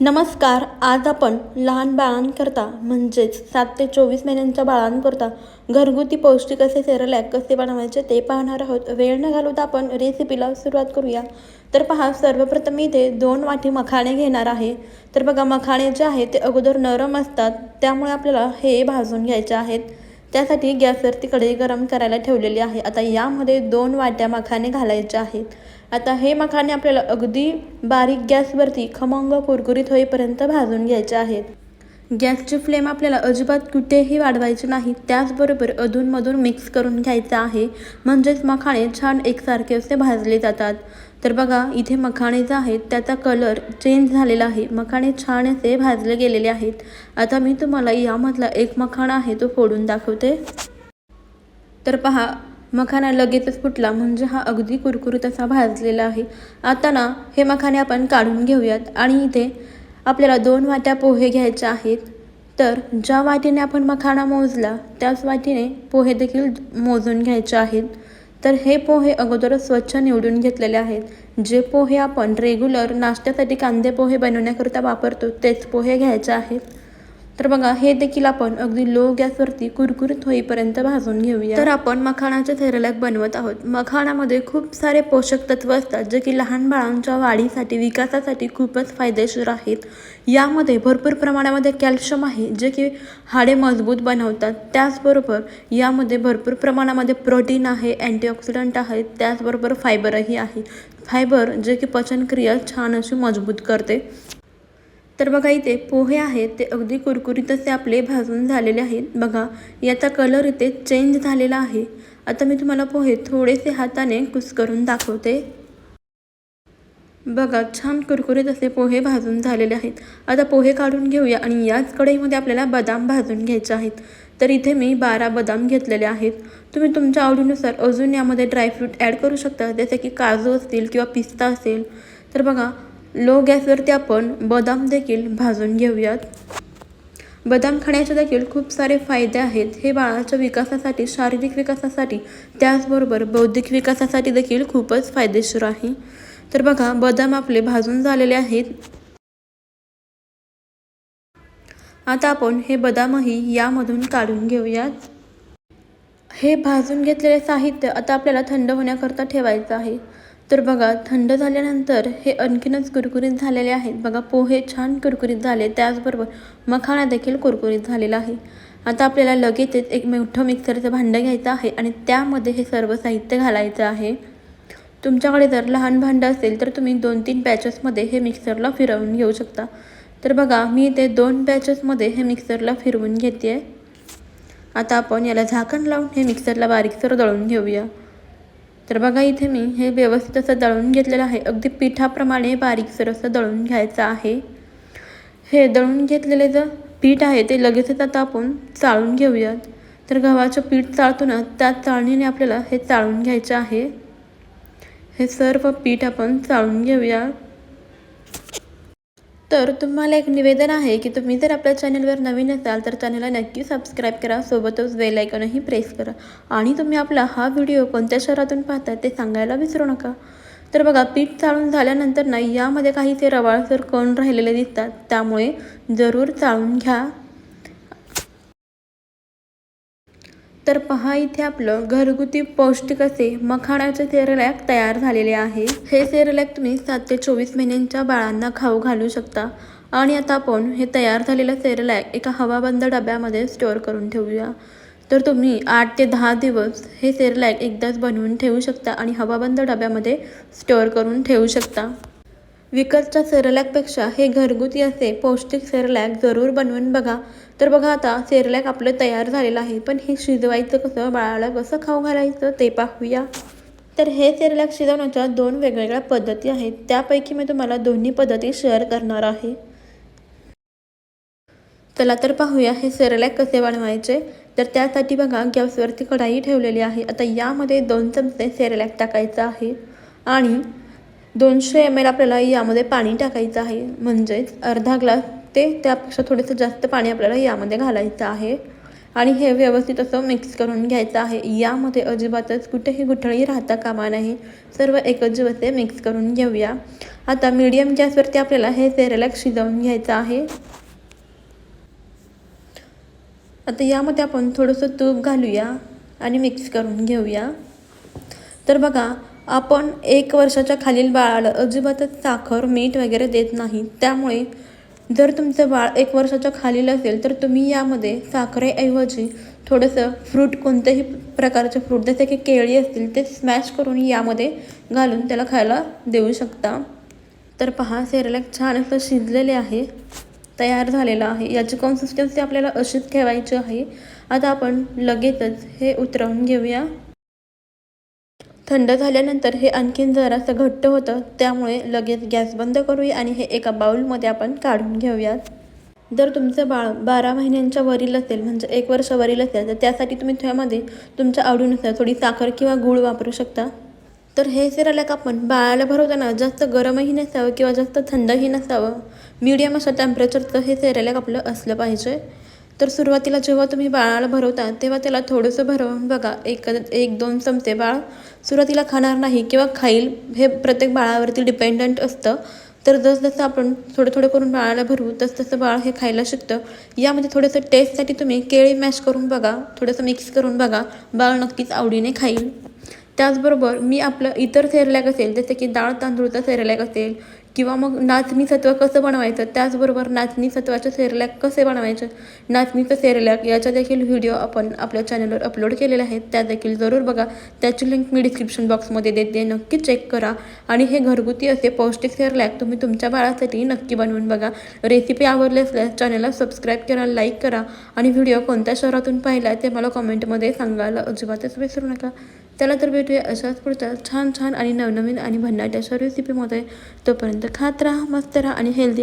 नमस्कार आज आपण लहान बाळांकरता म्हणजेच सात ते चोवीस महिन्यांच्या बाळांकरता घरगुती पौष्टिक असे सेरलॅक कसे बनवायचे ते पाहणार आहोत. वेळ न घालवता आपण रेसिपीला सुरुवात करूया. तर पहा सर्वप्रथम मी इथे दोन वाटी मखाणे घेणार आहे. तर बघा मखाणे जे आहे ते अगोदर नरम असतात त्यामुळे आपल्याला हे भाजून घ्यायचे आहेत. त्यासाठी गॅसवरती कढई गरम करायला ठेवलेली आहे. आता यामध्ये दोन वाट्या मखाणे घालायच्या आहेत. आता हे मखाणे आपल्याला अगदी बारीक गॅसवरती खमंग कुरकुरीत होईपर्यंत भाजून घ्यायचे आहेत. गॅसची फ्लेम आपल्याला अजिबात कुठेही वाढवायची नाही त्याचबरोबर अधूनमधून मिक्स करून घ्यायचं आहे. म्हणजेच मखाणे छान एकसारखे असे भाजले जातात. तर बघा इथे मखाणे जे आहेत त्याचा कलर चेंज झालेला आहे. मखाणे छान असे भाजले गेलेले आहेत. आता मी तुम्हाला यामधला एक मखाणा आहे तो फोडून दाखवते. तर पहा मखाना लगेचच फुटला म्हणजे हा अगदी कुरकुरीत असा भाजलेला आहे. आता ना हे मखाने आपण काढून घेऊयात आणि इथे आपल्याला दोन वाट्या पोहे घ्यायचे आहेत. तर ज्या वाटीने आपण मखाना मोजला त्याच वाटीने पोहे देखील मोजून घ्यायचे आहेत. तर हे पोहे अगोदरच स्वच्छ निवडून घेतलेले आहेत. जे पोहे आपण रेग्युलर नाश्त्यासाठी कांदे पोहे बनवण्याकरिता वापरतो तेच पोहे घ्यायचे आहेत. तर बघा हे देखील आपण अगदी लो गॅसवरती कुरकुरीत होईपर्यंत भाजून घेऊया. तर आपण मखाणाचे थैरलॅक बनवत आहोत. मखाणामध्ये खूप सारे पोषक तत्व असतात जे की लहान बाळांच्या वाढीसाठी विकासासाठी खूपच फायदेशीर आहेत. यामध्ये भरपूर प्रमाणामध्ये कॅल्शियम आहे जे की हाडे मजबूत बनवतात. त्याचबरोबर यामध्ये भरपूर प्रमाणामध्ये प्रोटीन आहे अँटीऑक्सिडंट आहेत त्याचबरोबर फायबरही आहे. फायबर जे की पचनक्रिया छान अशी मजबूत करते. तर बघा इथे पोहे आहेत ते अगदी कुरकुरीत असे आपले भाजून झालेले आहेत. बघा याचा कलर इथे चेंज झालेला आहे. आता मी तुम्हाला पोहे थोडेसे हाताने कुस्करून दाखवते. बघा छान कुरकुरीत असे पोहे भाजून झालेले आहेत. आता पोहे काढून घेऊया आणि याच कढईमध्ये आपल्याला बदाम भाजून घ्यायचे आहेत. तर इथे मी बारा बदाम घेतलेले आहेत. तुम्ही तुमच्या आवडीनुसार अजून यामध्ये ड्रायफ्रूट ॲड करू शकता जसे की काजू असतील किंवा पिस्ता असेल. तर बघा लो गॅसवरती आपण बदाम देखील भाजून घेऊयात. बदाम खाण्याचे देखील खूप सारे फायदे आहेत. हे बाळाच्या विकासासाठी शारीरिक विकासासाठी त्याचबरोबर बौद्धिक विकासासाठी देखील खूपच फायदेशीर आहे. तर बघा बदाम आपले भाजून झालेले आहेत. आता आपण हे बदामही यामधून काढून घेऊयात. हे भाजून घेतलेले साहित्य आता आपल्याला थंड होण्याकरता ठेवायचं आहे. तर बघा थंड झाल्यानंतर हे आणखीनच कुरकुरीत झालेले आहेत. बघा पोहे छान कुरकुरीत झाले. त्याचबरोबर मखाणा देखील कुरकुरीत झालेला आहे. आता आपल्याला लगेचच एक मोठं मिक्सरचं भांडं घ्यायचं आहे आणि त्यामध्ये हे सर्व साहित्य घालायचं आहे. तुमच्याकडे जर लहान भांडं असेल तर तुम्ही दोन तीन बॅचेसमध्ये हे मिक्सरला फिरवून घेऊ शकता. तर बघा मी इथे दोन बॅचेसमध्ये हे मिक्सरला फिरवून घेते आहे आता आपण याला झाकण लावून हे मिक्सरला बारीकसर दळून घेऊया. तर बघा इथे मी हे व्यवस्थित असं दळून घेतलेलं आहे. अगदी पिठाप्रमाणे बारीकसर असं दळून घ्यायचं आहे. हे दळून घेतलेले जर पीठ आहे ते लगेचच आता आपण चाळून घेऊयात. तर गव्हाचं पीठ चाळतो ना त्या चाळणीने आपल्याला हे चाळून घ्यायचं आहे. हे सर्व पीठ आपण चाळून घेऊया. तर तुम्हाला एक निवेदन आहे की तुम्ही जर आपल्या चॅनलवर नवीन असाल तर चॅनलला नक्की सबस्क्राईब करा सोबतच बेलायकॉनही प्रेस करा. आणि तुम्ही आपला हा व्हिडिओ कोणत्या शहरातून पाहता ते सांगायला विसरू नका. तर बघा पीठ चाळून झाल्यानंतर ना यामध्ये काहीसे रवाळसर कण राहिलेले दिसतात त्यामुळे जरूर चाळून घ्या. तर पहा इथे आपलं घरगुती पौष्टिक असे मखाणाचे सेरलॅक तयार झालेले आहे. हे सेरलॅक तुम्ही सात ते चोवीस महिन्यांच्या बाळांना खाऊ घालू शकता. आणि आता आपण हे तयार झालेलं सेरलॅक एका हवाबंद डब्यामध्ये स्टोअर करून ठेवूया. तर तुम्ही आठ ते दहा दिवस हे सेरलॅक एकदाच बनवून ठेवू शकता आणि हवाबंद डब्यामध्ये स्टोअर करून ठेवू शकता. विकतच्या सेरलॅकपेक्षा हे घरगुती असे पौष्टिक सेरलॅक जरूर बनवून बघा. तर बघा आता सेरलॅक आपलं तयार झालेलं आहे पण हे शिजवायचं कसं बाळाला कसं खाऊ घालायचं ते पाहूया. तर हे सेरलॅक शिजवण्याच्या दोन वेगवेगळ्या पद्धती आहेत त्यापैकी मी तुम्हाला दोन्ही पद्धती शेअर करणार आहे. चला तर पाहूया हे सेरलॅक कसे बनवायचे. तर त्यासाठी बघा गॅसवरती कढाई ठेवलेली आहे. आता यामध्ये दोन चमचे सेरलॅक टाकायचं आहे आणि दोनशे एम एल आपल्याला यामध्ये पाणी टाकायचं आहे. म्हणजेच अर्धा ग्लास ते त्यापेक्षा थोडंसं जास्त पाणी आपल्याला यामध्ये घालायचं आहे. आणि हे व्यवस्थित असं मिक्स करून घ्यायचं आहे. यामध्ये अजिबातच कुठेही गुठळी राहता कामा नाही सर्व एकच असे मिक्स करून घेऊया. आता मीडियम गॅसवरती आपल्याला हे सेरेलॅक शिजवून घ्यायचं आहे. आता यामध्ये आपण थोडंसं तूप घालूया आणि मिक्स करून घेऊया. तर बघा आपण एक वर्षाच्या खालील बाळाला अजिबातच साखर मीठ वगैरे देत नाही. त्यामुळे जर तुमचं बाळ एक वर्षाच्या खालील असेल तर तुम्ही यामध्ये साखरेऐवजी थोडंसं फ्रूट कोणत्याही प्रकारचे फ्रूट जसे की केळी असतील ते स्मॅश करून यामध्ये घालून त्याला खायला देऊ शकता. तर पहा सेरेलॅक छान असं शिजलेले आहे तयार झालेलं आहे. याची कॉन्सिस्टन्सी आपल्याला अशीच ठेवायची आहे. आता आपण लगेचच हे उतरवून घेऊया. थंड झाल्यानंतर हे आणखीन जरासं घट्ट होतं. त्यामुळे लगेच गॅस बंद करूया आणि हे एका बाउलमध्ये आपण काढून घेऊयात. जर तुमचं बाळ बारा महिन्यांच्या वरील असेल म्हणजे एक वर्षावरील असेल तर त्यासाठी तुम्ही त्यामध्ये तुमच्या आवडीनुसार थोडी साखर किंवा गूळ वापरू शकता. तर हे सिरालॅक आपण बाळाला भरवताना जास्त गरमही नसावं किंवा जास्त थंडही नसावं. मीडियम असं टेम्परेचरचं हे सेरेलॅक आपलं असलं पाहिजे. तर सुरुवातीला जेव्हा तुम्ही बाळाला भरवता तेव्हा त्याला थोडंसं भरवून बघा. एक एक दोन चमचे बाळ सुरुवातीला खाणार नाही किंवा खाईल हे प्रत्येक बाळावरती डिपेंडंट असतं. तर जसजसं आपण थोडं थोडं करून बाळाला भरवू तसतसं बाळ हे खायला शिकतं. यामध्ये थोडंसं टेस्टसाठी तुम्ही केळी मॅश करून बघा. थोडंसं मिक्स करून बघा. बाळ नक्कीच आवडीने खाईल. त्याचबरोबर मी आपलं इतर सेरलॅक असेल जसे की डाळ तांदूळचा सेरलॅक असेल किंवा मग नाचणी सत्व कसं बनवायचं त्याचबरोबर नाचणी सत्वाचं सेरलॅक कसे बनवायचं नाचणीचं सेरलॅक याचा देखील व्हिडिओ आपण आपल्या चॅनलवर अपलोड केलेले आहेत त्या देखील जरूर बघा. त्याची लिंक मी डिस्क्रिप्शन बॉक्समध्ये देते नक्की चेक करा. आणि हे घरगुती असे पौष्टिक सेरलॅक तुम्ही तुमच्या बाळासाठी नक्की बनवून बघा. रेसिपी आवडली असल्यास चॅनलला सबस्क्राईब करा लाईक करा. आणि व्हिडिओ कोणत्या शहरातून पाहिला ते मला कॉमेंटमध्ये सांगायला अजिबातच विसरू नका. त्याला तर भेटूया अशाच पुढच्या छान छान आणि नवनवीन आणि भन्नाट अशा रेसिपीमध्ये तोपर्यंत खात राहा मस्त राहा आणि हेल्दी